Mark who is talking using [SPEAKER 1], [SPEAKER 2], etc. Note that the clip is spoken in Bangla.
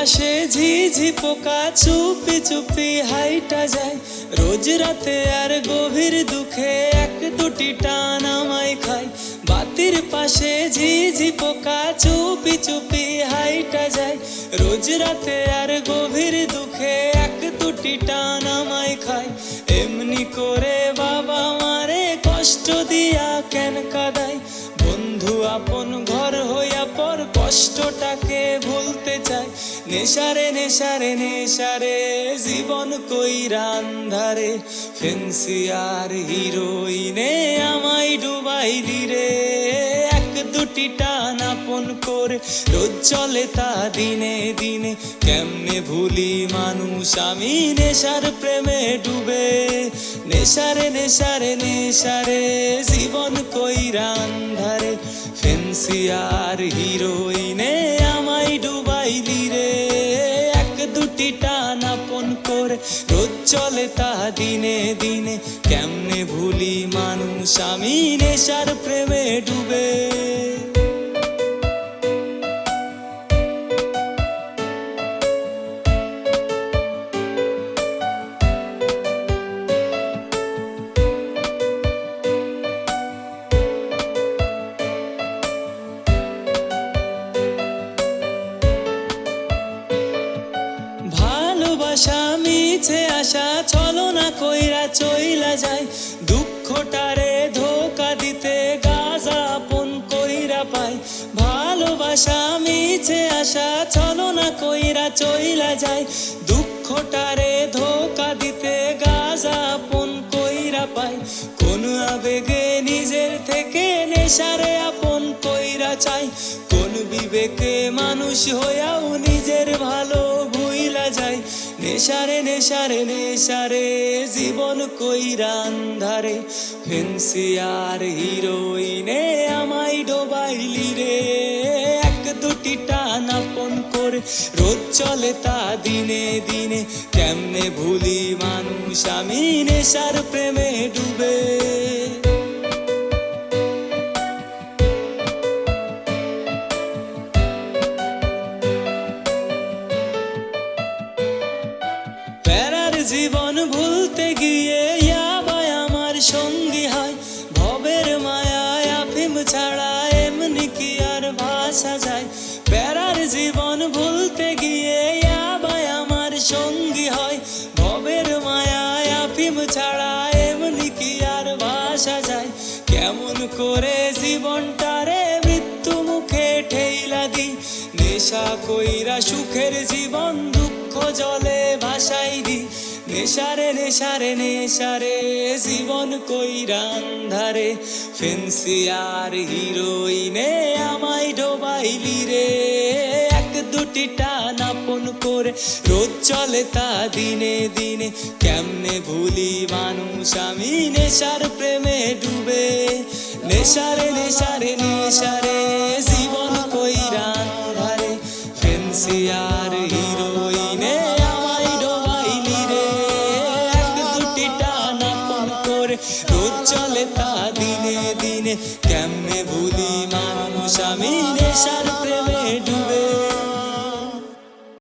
[SPEAKER 1] পাশে ঝিঝি পোকা চুপি চুপি হাইটা যায়। রোজ রাতে আর গভীর দুঃখে এক দুটি টান আমায় খায়। বাতির পাশে ঝিঝি পোকা চুপি চুপি হাইটা যায়। রোজ রাতে আর গভীর দুঃখে এক দুটি টান আমায় খায়। এমনি করে বাবা মারে কষ্ট দিয়া কেন কাদায় নেশারে নেশারে নেশারে জীবন কইরা আন্ধারে। ফেন্সিয়ার হিরোইনে আমায় ডুবাই দিরে এক দুটি টান আপন করে রোজ চলে তা দিনে দিনে। কেমনে ভুলি মানুষ আমি নেশার প্রেমে ডুবে। নেশারে নেশারে নেশারে জীবন কইরা আন্ধারে। ফেন্সিয়ার হিরোইনে আমায় চলে তা দিনে দিনে। কেমনে ভুলি মানুষ আমি নেশার প্রেমে ডুবে। ভালোবাসা মিছে চইলা যায় দুঃখটারে ধোকা দিতে গাজা আপন কইরা পাই ভালোবাসা মিছে আশা চলো না কইরা চইলা যায়। দুঃখটারে ধোকা দিতে গাজা আপন কইরা পাই কোন আবেগে নিজের থেকে নেশারে আপন কইরা চাই কোন বিবেকে মানুষ হইয়াও নিজের ভালো ভুইলা যায়। নেশারে নেশারে নেশারে জীবন কইরা আন্ধারে। ফেন্সিয়ার হিরোইনে আমায় ডোবাইলি রে। এক দুটি টান আপন করে রোজ চলে তা দিনে দিনে। কেমনে ভুলি মানুষ, আমি নেশার প্রেমে ডুবে। জীবন ভুলতে গিয়ে ইয়াবাই আমার সঙ্গী হয়। ভবের মায়ায় আফিম ছাড়া এমনি কি আর ভাষা যায়? প্যারার জীবন ভুলতে গিয়ে ইয়াবাই আমার সঙ্গী হয়। ভবের মায়ায় আফিম ছাড়া এমনি কি আর ভাষা যায়? কেমন করে জীবনটারে মৃত্যু মুখে ঠেইলা দি নেশা কইরা সুখের জীবন দুঃখ জলে ভাসাই দি নেশারে নেশারে নেশারে জীবন কইরা আন্ধারে। ফেন্সিয়ার হিরোইনে আমায় ডোবাইলি রে। এক দুটি টান আপন করে রোজ চলে তা দিনে দিনে। কেমনে ভুলি মানুষ আমি নেশার প্রেমে ডুবে। নেশারে নেশারে নেশারে জীবন কইরা আন্ধারে। ফেন্সিয়ার হিরোইনে দিনে দিনে কেমনে ভুলি মানুষ? আমি নেশার প্রেমে ডুবে।